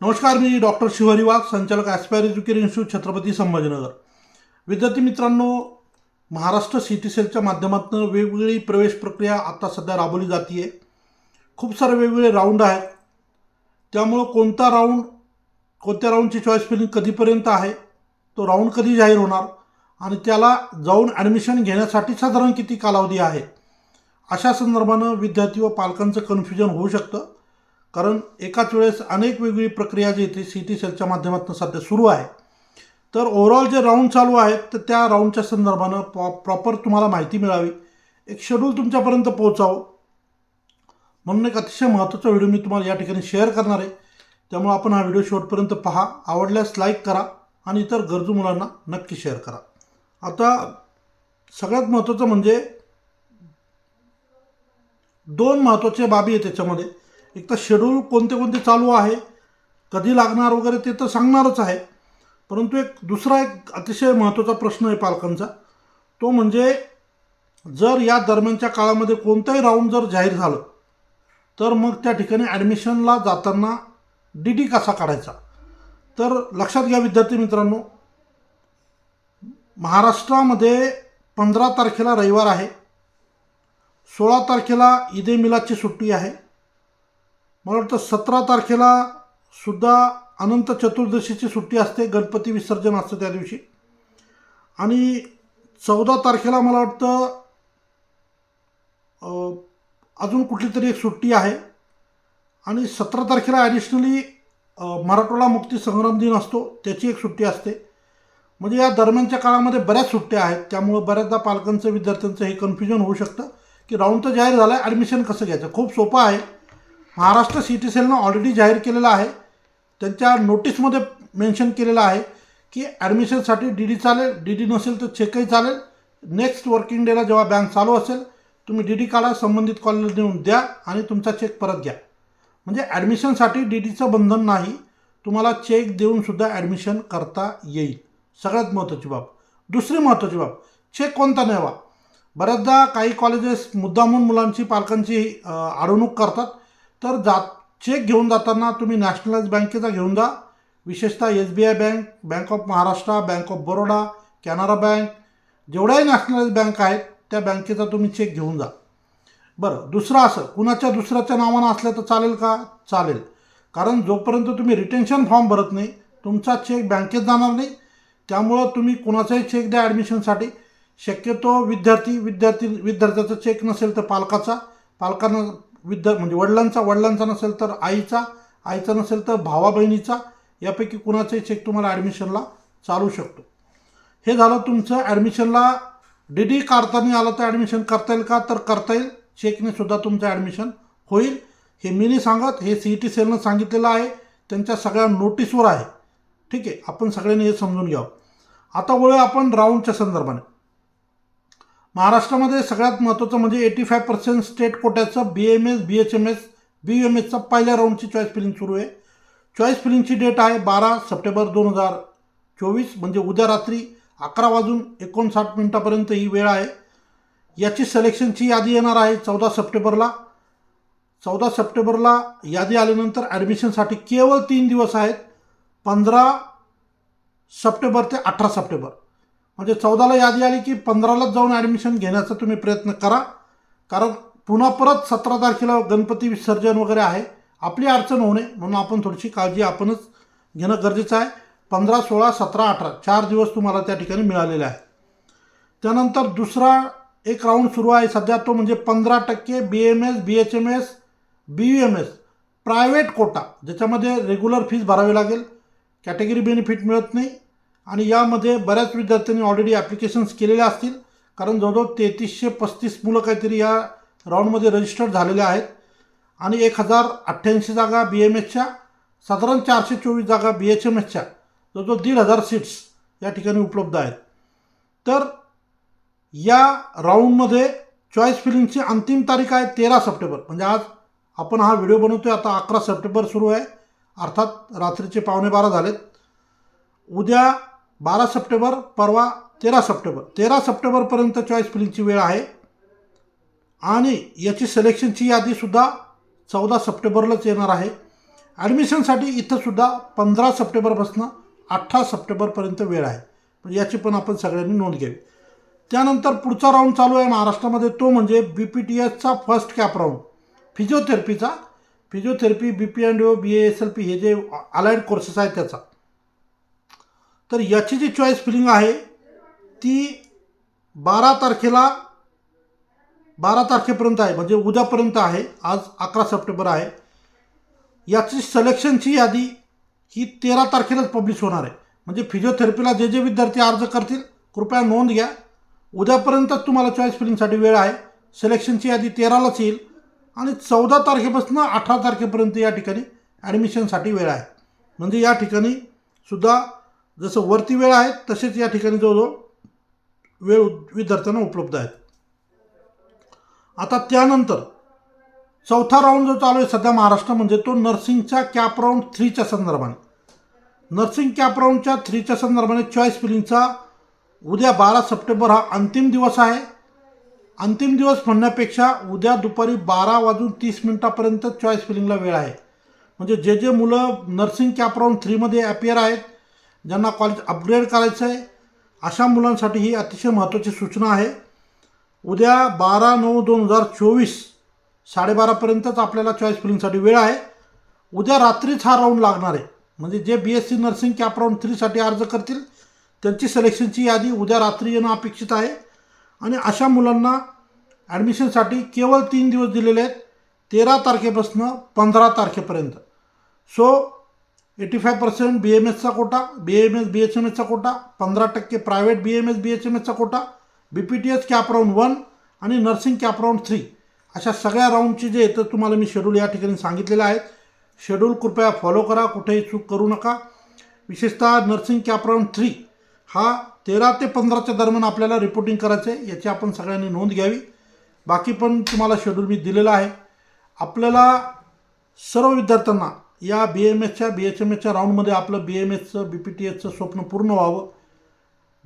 नमस्कार मी डॉक्टर शिवहरी वाघ संचालक aspire education institute Chhatrapati Sambhajinagar. विद्यार्थी मित्रांनो महाराष्ट्र सी टी सेलच्या माध्यमातून वेगवेगळी प्रवेश प्रक्रिया आता सध्या राबवली जाते आहे खूप सारे वेगवेगळे राऊंड आहेत. त्यामुळं कोणता राऊंड कोणत्या राऊंडची चॉईस फिलिंग कधीपर्यंत आहे तो राऊंड कधी जाहीर होणार आणि त्याला जाऊन ॲडमिशन घेण्यासाठी साधारण किती कालावधी आहे? अशा संदर्भानं विद्यार्थी व पालकांचं कन्फ्युजन होऊ शकतं. कारण एकाच वेळेस अनेक वेगवेगळी प्रक्रिया जी ती सी टी सेलच्या माध्यमातून सध्या सुरू आहे. तर ओव्हरऑल जे राऊंड चालू आहेत तर त्या राऊंडच्या संदर्भानं प्रॉ प्रॉपर तुम्हाला माहिती मिळावी. एक शेड्यूल तुमच्यापर्यंत पोहोचावं. म्हणून एक अतिशय महत्त्वाचा व्हिडिओ मी तुम्हाला या ठिकाणी शेअर करणार आहे. त्यामुळे आपण हा व्हिडिओ शेवटपर्यंत पहा. आवडल्यास लाईक करा आणि इतर गरजू मुलांना नक्की शेअर करा. आता सगळ्यात महत्त्वाचं म्हणजे दोन महत्त्वाचे बाबी आहे त्याच्यामध्ये एक तर शेड्यूल कोणते कोणते चालू आहे कधी लागणार वगैरे ते तर सांगणारच आहे. परंतु एक दुसरा एक अतिशय महत्त्वाचा प्रश्न आहे पालकांचा. तो म्हणजे जर या दरम्यानच्या काळामध्ये कोणताही राऊंड जर जाहीर झालं तर मग त्या ठिकाणी ॲडमिशनला जाताना डी डी कसा काढायचा? तर लक्षात घ्या विद्यार्थी मित्रांनो महाराष्ट्रामध्ये पंधरा तारखेला रविवार आहे. सोळा तारखेला ईद मिलाची मिलादची सुट्टी आहे. मला वाटतं सतरा तारखेला सुद्धा अनंत चतुर्दशीची सुट्टी असते गणपती विसर्जन असतं त्या दिवशी. आणि चौदा तारखेला मला वाटतं अजून कुठली तरी एक सुट्टी आहे. आणि सतरा तारखेला ॲडिशनली मराठवाडा मुक्ती संग्राम दिन असतो त्याची एक सुट्टी असते. म्हणजे या दरम्यानच्या काळामध्ये बऱ्याच सुट्ट्या आहेत त्यामुळं बऱ्याचदा पालकांचं विद्यार्थ्यांचं हे कन्फ्युजन होऊ शकतं की राऊंड तर जाहीर झाला आहे ॲडमिशन कसं घ्यायचं? खूप सोपं आहे. महाराष्ट्र सी टी सेलनं ऑलरेडी जाहीर केलेलं आहे. त्यांच्या नोटीसमध्ये मेन्शन केलेलं आहे की ॲडमिशनसाठी डी डी चालेल डी डी नसेल तर चेकही चालेल. नेक्स्ट वर्किंग डेला जेव्हा बँक चालू असेल तुम्ही डी डी काढा संबंधित कॉलेजला देऊन द्या आणि तुमचा चेक परत घ्या. म्हणजे ॲडमिशनसाठी डी डीचं बंधन नाही तुम्हाला चेक देऊनसुद्धा ॲडमिशन करता येईल. सगळ्यात महत्त्वाची बाब. दुसरी महत्त्वाची बाब चेक कोणता न्यावा? बऱ्याचदा काही कॉलेजेस मुद्दामून मुलांची पालकांची अडवणूक करतात. तर जात चेक घेऊन जाताना तुम्ही नॅशनलाइज बँकेचा घेऊन जा. विशेषतः S B I bank bank of Maharashtra bank of Baroda Canara bank जेवढ्याही nationalise bank आहेत त्या बँकेचा तुम्ही चेक घेऊन जा. बरं दुसरं असं कुणाच्या दुसऱ्याच्या नावानं असलं तर चालेल का? चालेल. कारण जोपर्यंत तुम्ही रिटेन्शन फॉर्म भरत नाही तुमचा चेक बँकेत जाणार नाही. त्यामुळं तुम्ही कुणाचाही चेक द्या ॲडमिशनसाठी शक्यतो विद्यार्थी विद्यार्थी विद्यार्थ्याचा चेक नसेल तर पालकाचा. पालकांना विद्या म्हणजे वडिलांचा वडिलांचा नसेल तर आईचा आईचा नसेल तर भावा बहिणीचा यापैकी कुणाचाही चेक तुम्हाला ॲडमिशनला चालू शकतो. हे झालं तुमचं ॲडमिशनला डी डी काढताना आलं तर ॲडमिशन करता येईल का? तर करता येईल. चेकने सुद्धा तुमचं ॲडमिशन होईल. हे मी नाही सांगत हे सी ई टी सेलनं सांगितलेलं आहे. त्यांच्या सगळ्या नोटीसवर आहे. ठीक आहे? आपण सगळ्यांनी हे समजून घ्यावं. आता वळूया आपण राऊंडच्या संदर्भाने. महाराष्ट्रामध्ये सगळ्यात महत्त्वाचं म्हणजे eighty five percent state कोट्याचं B M S B H M S B M एसचा पहिल्या राऊंडची चॉईस फिलिंग सुरू आहे. चॉईस फिलिंगची डेट आहे बारा सप्टेंबर दोन हजार चोवीस म्हणजे उद्या रात्री अकरा वाजून एकोणसाठ मिनटापर्यंत ही वेळ आहे. याची सिलेक्शनची यादी येणार आहे चौदा सप्टेंबरला. चौदा सप्टेंबरला यादी आल्यानंतर ॲडमिशनसाठी केवळ तीन दिवस आहेत पंधरा सप्टेंबर ते अठरा सप्टेंबर. म्हणजे चौदाला यादी आली की पंधरालाच जाऊन ॲडमिशन घेण्याचा तुम्ही प्रयत्न करा. कारण पुन्हा परत सतरा तारखेला गणपती विसर्जन वगैरे आहे. आपली अडचण होऊ नये म्हणून आपण थोडीशी काळजी आपणच घेणं गरजेचं आहे. पंधरा सोळा सतरा अठरा चार दिवस तुम्हाला त्या ठिकाणी मिळालेले आहे. त्यानंतर दुसरा एक राऊंड सुरू आहे. सध्या तो म्हणजे पंधरा टक्के B M S B H M S B U M S private quota ज्याच्यामध्ये रेग्युलर फीज भरावी लागेल. कॅटेगरी बेनिफिट मिळत नाही. आणि यामध्ये बऱ्याच विद्यार्थ्यांनी ऑलरेडी ॲप्लिकेशन्स केलेल्या असतील. कारण जवळजवळ तेहतीसशे पस्तीस मुलं काहीतरी या राऊंडमध्ये रजिस्टर्ड झालेले आहेत. आणि एक हजार अठ्ठ्याऐंशी जागा बी एम एसच्या साधारण चारशे चोवीस जागा बी एच एम एसच्या जवळजवळ दीड हजार सीट्स या ठिकाणी उपलब्ध आहेत. तर या राऊंडमध्ये चॉईस फिलिंगची अंतिम तारीख आहे तेरा सप्टेंबर. म्हणजे आज आपण हा व्हिडिओ बनवतो आहे आता अकरा सप्टेंबर सुरू आहे. अर्थात रात्रीचे पावणे बारा झालेत. उद्या बारा सप्टेंबर परवा तेरा सप्टेंबर. तेरा सप्टेंबरपर्यंत चॉईस फिलिंगची वेळ आहे. आणि याची सिलेक्शनची यादीसुद्धा चौदा सप्टेंबरलाच येणार आहे. ॲडमिशनसाठी इथंसुद्धा पंधरा सप्टेंबरपासून अठरा सप्टेंबरपर्यंत वेळ आहे. पण याची पण आपण सगळ्यांनी नोंद घ्यावी. त्यानंतर पुढचा राऊंड चालू आहे महाराष्ट्रामध्ये. तो म्हणजे बी पी टी एसचा first cap round फिजिओथेरपीचा physiotherapy B P and O B S L P हे जे अलाइड कोर्सेस आहेत त्याचा. तर याची जी चॉईस फिलिंग आहे ती बारा तारखेला बारा तारखेपर्यंत आहे म्हणजे उद्यापर्यंत आहे आज अकरा सप्टेंबर आहे. याची सलेक्शनची यादी ही तेरा तारखेलाच पब्लिश होणार आहे. म्हणजे फिजिओथेरपीला जे जे विद्यार्थी अर्ज करतील कृपया नोंद घ्या. उद्यापर्यंतच तुम्हाला चॉईस फिलिंगसाठी वेळ आहे. सिलेक्शनची यादी तेरालाच येईल. आणि चौदा तारखेपासून अठरा तारखेपर्यंत या ठिकाणी ॲडमिशनसाठी वेळ आहे. म्हणजे या ठिकाणी सुद्धा जसं वरती वेळ आहे तसेच या ठिकाणी जवळजवळ वेळ विद्यार्थ्यांना उपलब्ध आहेत. आता त्यानंतर चौथा राऊंड जो चालू आहे सध्या महाराष्ट्र म्हणजे तो नर्सिंगच्या कॅप राऊंड थ्रीच्या संदर्भाने. नर्सिंग कॅप राऊंडच्या थ्रीच्या संदर्भाने चॉईस फिलिंगचा उद्या बारा सप्टेंबर हा अंतिम दिवस आहे. अंतिम दिवस म्हणण्यापेक्षा उद्या दुपारी बारा वाजून तीस मिनटापर्यंत चॉईस फिलिंगला वेळ आहे. म्हणजे जे जे मुलं नर्सिंग कॅप राऊंड थ्रीमध्ये ॲपियर आहेत ज्यांना कॉलेज अपग्रेड करायचं आहे अशा मुलांसाठी ही अतिशय महत्त्वाची सूचना आहे. उद्या बारा नऊ दोन हजार चोवीस साडेबारापर्यंतच आपल्याला चॉईस फिलिंगसाठी वेळ आहे. उद्या रात्रीच हा राऊंड लागणार आहे. म्हणजे जे B S C nursing cap round थ्रीसाठी अर्ज करतील त्यांची सिलेक्शनची यादी उद्या रात्री येणं अपेक्षित आहे. आणि अशा मुलांना ॲडमिशनसाठी केवळ तीन दिवस दिलेले आहेत तेरा तारखेपासून पंधरा तारखेपर्यंत. So eighty five percent B M एसचा quota B M S B H M एसचा quota पंधरा टक्के private B M S B H M एसचा quota B P T S cap round one आणि नर्सिंग कॅप राऊंड थ्री अशा सगळ्या राऊंडचे जे येतं तुम्हाला मी schedule या ठिकाणी सांगितलेलं आहेत शेड्यूल कृपया फॉलो करा कुठेही चूक करू नका. विशेषतः नर्सिंग कॅप राऊंड थ्री हा तेरा ते पंधराच्या दरम्यान आपल्याला रिपोर्टिंग करायचं आहे याची आपण सगळ्यांनी नोंद घ्यावी. बाकी पण तुम्हाला शेड्यूल मी दिलेला आहे. आपल्याला सर्व विद्यार्थ्यांना या बी एम एसच्या बी एच एम एसच्या राऊंडमध्ये आपलं बी एम एसचं बी पी टी एसचं स्वप्न पूर्ण व्हावं.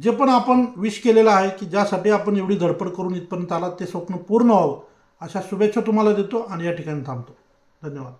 जे पण आपण विश केलेलं आहे की ज्यासाठी आपण एवढी धडपड करून इथपर्यंत आलात ते स्वप्न पूर्ण व्हावं. अशा शुभेच्छा तुम्हाला देतो आणि या ठिकाणी थांबतो. धन्यवाद.